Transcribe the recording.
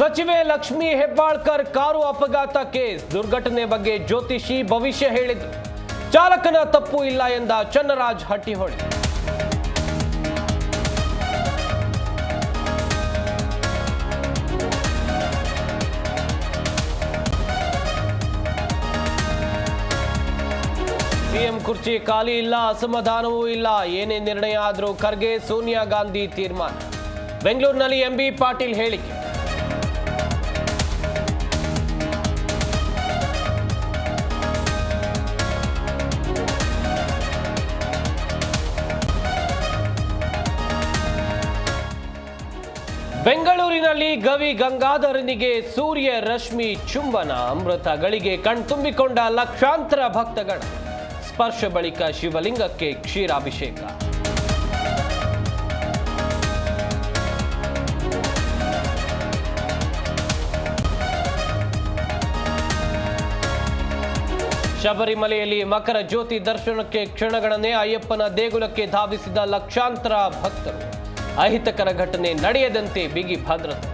ಸಚಿವೆ ಲಕ್ಷ್ಮಿ ಹೆಬ್ಬಾಳ್ಕರ್ ಕಾರು ಅಪಘಾತ ಕೇಸ್. ದುರ್ಘಟನೆ ಬಗ್ಗೆ ಜ್ಯೋತಿಷಿ ಭವಿಷ್ಯ ಹೇಳಿದ್ರು ಚಾಲಕನ ತಪ್ಪು ಇಲ್ಲ ಎಂದ ಚನ್ನರಾಜ್ ಹಟ್ಟಿಹೊಳಿ. ಸಿಎಂ ಕುರ್ಚಿ ಖಾಲಿ ಇಲ್ಲ, ಅಸಮಾಧಾನವೂ ಇಲ್ಲ. ಏನೇ ನಿರ್ಣಯ ಆದರೂ ಖರ್ಗೆ ಸೋನಿಯಾ ಗಾಂಧಿ ತೀರ್ಮಾನ. ಬೆಂಗಳೂರಿನಲ್ಲಿ ಎಂಬಿ ಪಾಟೀಲ್ ಹೇಳಿಕೆ. ಬೆಂಗಳೂರಿನಲ್ಲಿ ಗವಿ ಗಂಗಾಧರನಿಗೆ ಸೂರ್ಯ ರಶ್ಮಿ ಚುಂಬನ ಅಮೃತ ಗಳಿಗೆ ಕಣ್ತುಂಬಿಕೊಂಡ ಲಕ್ಷಾಂತರ ಭಕ್ತಗಳ ಸ್ಪರ್ಶ ಬಳಿಕ ಶಿವಲಿಂಗಕ್ಕೆ ಕ್ಷೀರಾಭಿಷೇಕ. ಶಬರಿಮಲೆಯಲ್ಲಿ ಮಕರ ಜ್ಯೋತಿ ದರ್ಶನಕ್ಕೆ ಕ್ಷಣಗಳನ್ನೇ ಅಯ್ಯಪ್ಪನ ದೇಗುಲಕ್ಕೆ ಧಾವಿಸಿದ ಲಕ್ಷಾಂತರ ಭಕ್ತರು. ಅಹಿತಕರ ಘಟನೆ ನಡೆಯದಂತೆ ಬಿಗಿ ಭದ್ರತೆ.